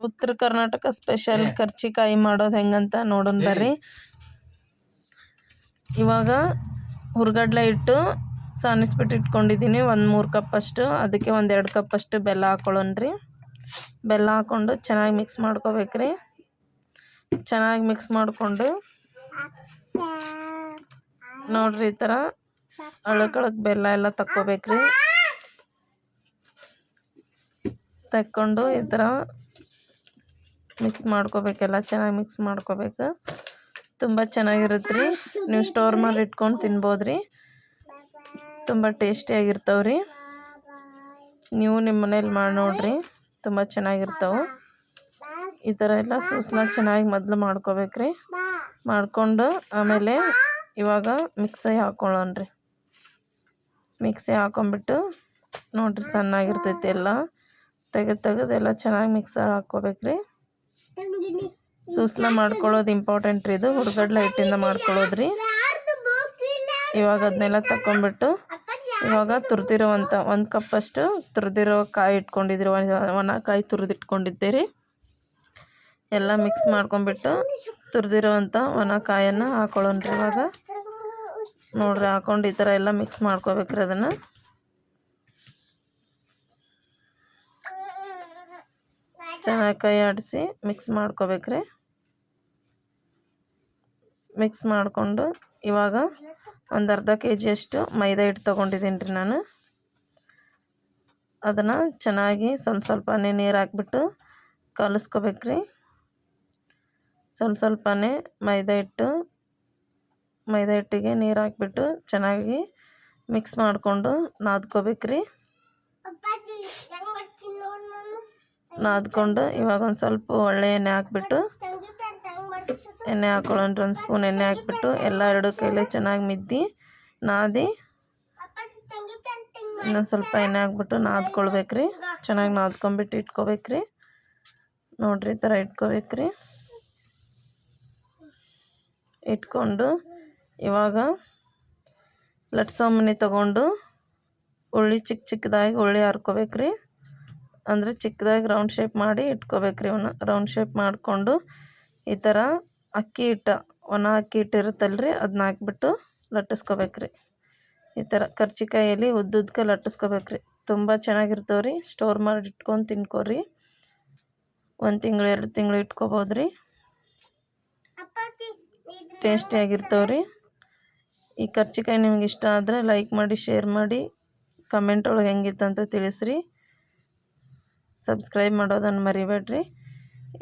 ಉತ್ತರ ಕರ್ನಾಟಕ ಸ್ಪೆಷಲ್ ಕರ್ಚಿಕಾಯಿ ಮಾಡೋದು ಹೆಂಗಂತ ನೋಡೋಣ ಬರ್ರಿ. ಇವಾಗ ಹುರ್ಗಡ್ಲೆ ಇಟ್ಟು ಸಾನಿಸ್ಬಿಟ್ಟು ಇಟ್ಕೊಂಡಿದ್ದೀನಿ. ಒಂದು ಮೂರು ಕಪ್ಪಷ್ಟು ಅದಕ್ಕೆ ಒಂದು ಎರಡು ಕಪ್ಪಷ್ಟು ಬೆಲ್ಲ ಹಾಕೊಳ್ಳೋಣ್ರಿ ಬೆಲ್ಲ ಹಾಕ್ಕೊಂಡು ಚೆನ್ನಾಗಿ ಮಿಕ್ಸ್ ಮಾಡ್ಕೋಬೇಕ್ರಿ ಚೆನ್ನಾಗಿ ಮಿಕ್ಸ್ ಮಾಡಿಕೊಂಡು ನೋಡ್ರಿ ಈ ಥರ ಅಳಕಳಕ್ ಬೆಲ್ಲ ಎಲ್ಲ ತಕ್ಕೋಬೇಕ್ರಿ ತಕ್ಕೊಂಡು ಈ ಥರ ಮಿಕ್ಸ್ ಮಾಡ್ಕೋಬೇಕೆಲ್ಲ ಚೆನ್ನಾಗಿ ಮಿಕ್ಸ್ ಮಾಡ್ಕೋಬೇಕು. ತುಂಬ ಚೆನ್ನಾಗಿರುತ್ತೆ ರೀ. ನೀವು ಸ್ಟೋರ್ ಮಾಡಿ ಇಟ್ಕೊಂಡು ತಿನ್ಬೋದು ರೀ. ತುಂಬ ಟೇಸ್ಟಿಯಾಗಿರ್ತಾವೆ ರೀ. ನೀವು ನಿಮ್ಮ ಮನೇಲಿ ಮಾಡಿ ನೋಡ್ರಿ. ತುಂಬ ಚೆನ್ನಾಗಿರ್ತಾವೆ. ಈ ಥರ ಎಲ್ಲ ಸೂಸ್ನ ಚೆನ್ನಾಗಿ ಮೊದಲು ಮಾಡ್ಕೋಬೇಕ್ರಿ ಮಾಡಿಕೊಂಡು ಆಮೇಲೆ ಇವಾಗ ಮಿಕ್ಸಿ ಹಾಕ್ಕೊಳ್ಳೋಣ ರೀ. ಮಿಕ್ಸಿ ಹಾಕೊಂಬಿಟ್ಟು ನೋಡಿರಿ ಸಣ್ಣಾಗಿರ್ತೈತಿ ಎಲ್ಲ. ತೆಗೆದು ತೆಗೆದು ಎಲ್ಲ ಚೆನ್ನಾಗಿ ಮಿಕ್ಸರ್ ಹಾಕ್ಕೋಬೇಕ್ರಿ ಸೂಸ್ಲ ಮಾಡ್ಕೊಳ್ಳೋದು ಇಂಪಾರ್ಟೆಂಟ್ ರೀ ಇದು. ಹುಡುಗಡ್ಲೆ ಹಿಟ್ಟಿಂದ ಮಾಡ್ಕೊಳ್ಳೋದ್ರಿ. ಇವಾಗ ಅದನ್ನೆಲ್ಲ ತಕ್ಕೊಂಡ್ಬಿಟ್ಟು ಇವಾಗ ತುರಿದಿರೋವಂಥ ಒಂದು ಕಪ್ಪಷ್ಟು ತುರಿದಿರೋ ಕಾಯಿ ಇಟ್ಕೊಂಡಿದ್ರಿ ಒಣ ಕಾಯಿ ತುರಿದಿಟ್ಕೊಂಡಿದ್ದೆ ರೀ ಎಲ್ಲ ಮಿಕ್ಸ್ ಮಾಡ್ಕೊಂಬಿಟ್ಟು ತುರಿದಿರೋವಂಥ ಒಣ ಕಾಯನ್ನು ಹಾಕೊಳ್ಳೋಣ್ರಿ ಇವಾಗ. ನೋಡ್ರಿ ಹಾಕೊಂಡು ಈ ಥರ ಎಲ್ಲ ಮಿಕ್ಸ್ ಮಾಡ್ಕೋಬೇಕ್ರಿ ಅದನ್ನು. ಚೆನ್ನಾಗಿ ಕೈ ಆಡಿಸಿ ಮಿಕ್ಸ್ ಮಾಡ್ಕೋಬೇಕ್ರಿ. ಮಿಕ್ಸ್ ಮಾಡಿಕೊಂಡು ಇವಾಗ ಒಂದು ಅರ್ಧ ಕೆ ಜಿಯಷ್ಟು ಮೈದಾ ಹಿಟ್ಟು ತೊಗೊಂಡಿದ್ದೀನಿ ರೀ ನಾನು. ಅದನ್ನು ಚೆನ್ನಾಗಿ ಸ್ವಲ್ಪ ಸ್ವಲ್ಪನೇ ನೀರು ಹಾಕ್ಬಿಟ್ಟು ಕಲಿಸ್ಕೋಬೇಕ್ರಿ. ಸ್ವಲ್ಪ ಸ್ವಲ್ಪನೇ ಮೈದಾ ಹಿಟ್ಟು, ಮೈದಾ ಹಿಟ್ಟಿಗೆ ನೀರು ಹಾಕ್ಬಿಟ್ಟು ಚೆನ್ನಾಗಿ ಮಿಕ್ಸ್ ಮಾಡಿಕೊಂಡು ನಾದ್ಕೋಬೇಕ್ರಿ. ನಾದ್ಕೊಂಡು ಇವಾಗ ಒಂದು ಸ್ವಲ್ಪ ಒಳ್ಳೆ ಎಣ್ಣೆ ಹಾಕ್ಬಿಟ್ಟು ಎಣ್ಣೆ ಹಾಕೊಳ್ಳೋಣ್ರಿ ಒಂದು ಸ್ಪೂನ್ ಎಣ್ಣೆ ಹಾಕ್ಬಿಟ್ಟು ಎಲ್ಲ ಎರಡು ಕೈಲೇ ಚೆನ್ನಾಗಿ ಮಿದ್ದಿ, ನಾದಿ. ಇನ್ನೊಂದು ಸ್ವಲ್ಪ ಎಣ್ಣೆ ಹಾಕ್ಬಿಟ್ಟು ನಾದ್ಕೊಳ್ಬೇಕ್ರಿ. ಚೆನ್ನಾಗಿ ನಾದ್ಕೊಂಬಿಟ್ಟು ಇಟ್ಕೋಬೇಕ್ರಿ. ನೋಡ್ರಿ, ಈ ಥರ ಇಟ್ಕೋಬೇಕ್ರಿ. ಇಟ್ಕೊಂಡು ಇವಾಗ ಲಟ್ಸೋ ಮನೆ ತೊಗೊಂಡು ಉಳ್ಳಿ ಚಿಕ್ಕ ಚಿಕ್ಕದಾಗಿ ಉಳ್ಳಿ ಹರ್ಕೋಬೇಕ್ರಿ ಅಂದರೆ ಚಿಕ್ಕದಾಗಿ ರೌಂಡ್ ಶೇಪ್ ಮಾಡಿ ಇಟ್ಕೋಬೇಕ್ರಿ ಅವನ್ನ ರೌಂಡ್ ಶೇಪ್ ಮಾಡಿಕೊಂಡು ಈ ಥರ ಅಕ್ಕಿ ಹಿಟ್ಟು, ಒಣ ಅಕ್ಕಿ ಹಿಟ್ಟು ಇರುತ್ತಲ್ರಿ ಅದನ್ನ ಹಾಕ್ಬಿಟ್ಟು ಲಟ್ಟಿಸ್ಕೋಬೇಕ್ರಿ. ಈ ಥರ ಕರ್ಚಿಕಾಯಲ್ಲಿ ಉದ್ದುದ್ದಕ್ಕೆ ಲಟ್ಟಿಸ್ಕೋಬೇಕು ರೀ ತುಂಬ ಚೆನ್ನಾಗಿರ್ತಾವೆ ರೀ ಸ್ಟೋರ್ ಮಾಡಿ ಇಟ್ಕೊಂಡು ತಿನ್ಕೋರಿ. ಒಂದು ತಿಂಗಳು, ಎರಡು ತಿಂಗಳು ಇಟ್ಕೋಬೋದು ರೀ ಟೇಸ್ಟಿಯಾಗಿರ್ತಾವೆ ರೀ ಈ ಕರ್ಚಿಕಾಯಿ ನಿಮ್ಗೆ ಇಷ್ಟ ಆದರೆ ಲೈಕ್ ಮಾಡಿ ಶೇರ್ ಮಾಡಿ ಕಮೆಂಟ್ ಒಳಗೆ ಹೆಂಗಿತ್ತು ಅಂತ ತಿಳಿಸ್ರಿ. ಸಬ್ಸ್ಕ್ರೈಬ್ ಮಾಡೋದನ್ನು ಮರಿಬೇಡ್ರಿ.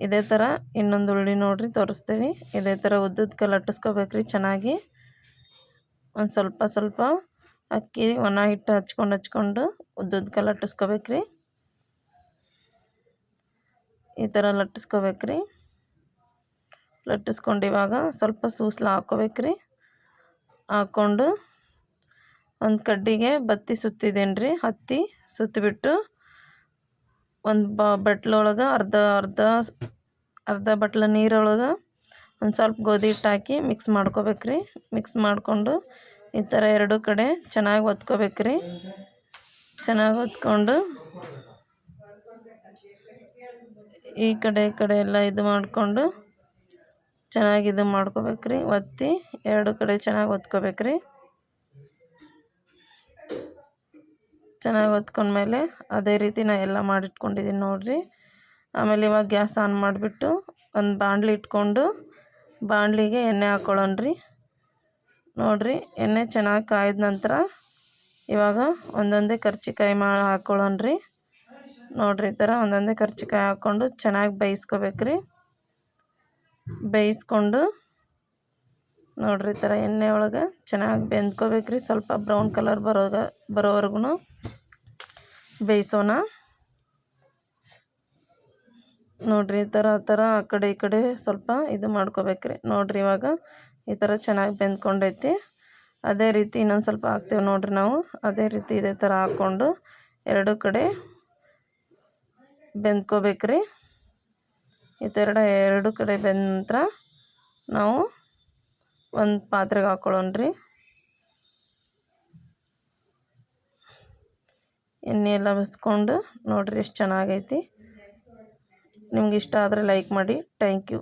ಇದೇ ಥರ ಇನ್ನೊಂದು ಉಳ್ಳಿ ನೋಡ್ರಿ ತೋರಿಸ್ತೀವಿ. ಇದೇ ಥರ ಉದ್ದುದ್ಕ ಲಟ್ಟಿಸ್ಕೋಬೇಕ್ರಿ ಚೆನ್ನಾಗಿ. ಒಂದು ಸ್ವಲ್ಪ ಸ್ವಲ್ಪ ಅಕ್ಕಿ ಒಣ ಹಿಟ್ಟು ಹಚ್ಕೊಂಡು ಹಚ್ಕೊಂಡು ಉದ್ದುದ್ಕ ಲಟ್ಟಿಸ್ಕೋಬೇಕ್ರಿ ಈ ಥರ ಲಟ್ಟಿಸ್ಕೋಬೇಕ್ರಿ ಲಟ್ಟಿಸ್ಕೊಂಡು ಇವಾಗ ಸ್ವಲ್ಪ ಸೂಸ್ಲ ಹಾಕ್ಕೋಬೇಕ್ರಿ. ಹಾಕ್ಕೊಂಡು ಒಂದು ಕಡ್ಡಿಗೆ ಬತ್ತಿ ಸುತ್ತಿದ್ದೇನೆ ರೀ ಹತ್ತಿ ಸುತ್ತಿಬಿಟ್ಟು ಒಂದು ಬ ಬಟ್ಲೊಳಗೆ ಅರ್ಧ ಅರ್ಧ ಅರ್ಧ ಬಟ್ಲ ನೀರೊಳಗೆ ಒಂದು ಸ್ವಲ್ಪ ಗೋಧಿ ಹಿಟ್ಟು ಹಾಕಿ ಮಿಕ್ಸ್ ಮಾಡ್ಕೋಬೇಕ್ರಿ. ಮಿಕ್ಸ್ ಮಾಡಿಕೊಂಡು ಈ ಥರ ಎರಡು ಕಡೆ ಚೆನ್ನಾಗಿ ಒತ್ಕೋಬೇಕ್ರಿ. ಚೆನ್ನಾಗಿ ಒತ್ಕೊಂಡು ಈ ಕಡೆ ಈ ಕಡೆ ಎಲ್ಲ ಇದು ಮಾಡಿಕೊಂಡು ಚೆನ್ನಾಗಿ ಇದು ಮಾಡ್ಕೋಬೇಕ್ರಿ. ಒತ್ತಿ ಎರಡು ಕಡೆ ಚೆನ್ನಾಗಿ ಒತ್ಕೋಬೇಕ್ರಿ. ಚೆನ್ನಾಗಿ ಹೊತ್ಕೊಂಡ್ಮೇಲೆ ಅದೇ ರೀತಿ ನಾ ಎಲ್ಲ ಮಾಡಿಟ್ಕೊಂಡಿದ್ದೀನಿ ನೋಡಿರಿ. ಆಮೇಲೆ ಇವಾಗ ಗ್ಯಾಸ್ ಆನ್ ಮಾಡಿಬಿಟ್ಟು ಒಂದು ಬಾಣಲಿ ಇಟ್ಕೊಂಡು ಬಾಣಲಿಗೆ ಎಣ್ಣೆ ಹಾಕ್ಕೊಳ್ಳೋಣ್ರಿ ನೋಡಿರಿ, ಎಣ್ಣೆ ಚೆನ್ನಾಗಿ ಕಾಯ್ದ ನಂತರ ಇವಾಗ ಒಂದೊಂದೇ ಕರ್ಚಿಕಾಯಿ ಮಾ ಹಾಕ್ಕೊಳ್ಳೋಣ್ರಿ ನೋಡಿರಿ, ಈ ಥರ ಒಂದೊಂದೇ ಕರ್ಚಿಕಾಯಿ ಹಾಕ್ಕೊಂಡು ಚೆನ್ನಾಗಿ ಬೇಯಿಸ್ಕೋಬೇಕ್ರಿ. ಬೇಯಿಸ್ಕೊಂಡು ನೋಡಿರಿ ಈ ಥರ ಎಣ್ಣೆ ಒಳಗೆ ಚೆನ್ನಾಗಿ ಬೆಂದ್ಕೋಬೇಕ್ರಿ. ಸ್ವಲ್ಪ ಬ್ರೌನ್ ಕಲರ್ ಬರೋಗ ಬರೋವರೆಗೂ ಬೇಯಿಸೋಣ. ನೋಡ್ರಿ ಈ ಥರ, ಆ ಥರ ಆ ಕಡೆ ಈ ಕಡೆ ಸ್ವಲ್ಪ ಇದು ಮಾಡ್ಕೋಬೇಕ್ರಿ. ನೋಡ್ರಿ ಇವಾಗ ಈ ಥರ ಚೆನ್ನಾಗಿ ಬೆಂದ್ಕೊಂಡೈತಿ. ಅದೇ ರೀತಿ ಇನ್ನೊಂದು ಸ್ವಲ್ಪ ಹಾಕ್ತೇವೆ ನೋಡ್ರಿ ನಾವು. ಅದೇ ರೀತಿ ಇದೇ ಥರ ಹಾಕ್ಕೊಂಡು ಎರಡು ಕಡೆ ಬೆಂದ್ಕೋಬೇಕ್ರಿ. ಈ ಥರ ಎರಡು ಕಡೆ ಬೆಂದ ನಂತರ ನಾವು ಒಂದು ಪಾತ್ರೆಗೆ ಹಾಕ್ಕೊಳ್ಳೋಣ್ರಿ ಎಣ್ಣೆ ಎಲ್ಲ ಬಸ್ಕೊಂಡು ನೋಡಿರಿ ಎಷ್ಟು ಚೆನ್ನಾಗೈತಿ. ನಿಮ್ಗೆ ಇಷ್ಟ ಆದರೆ ಲೈಕ್ ಮಾಡಿ. Thank you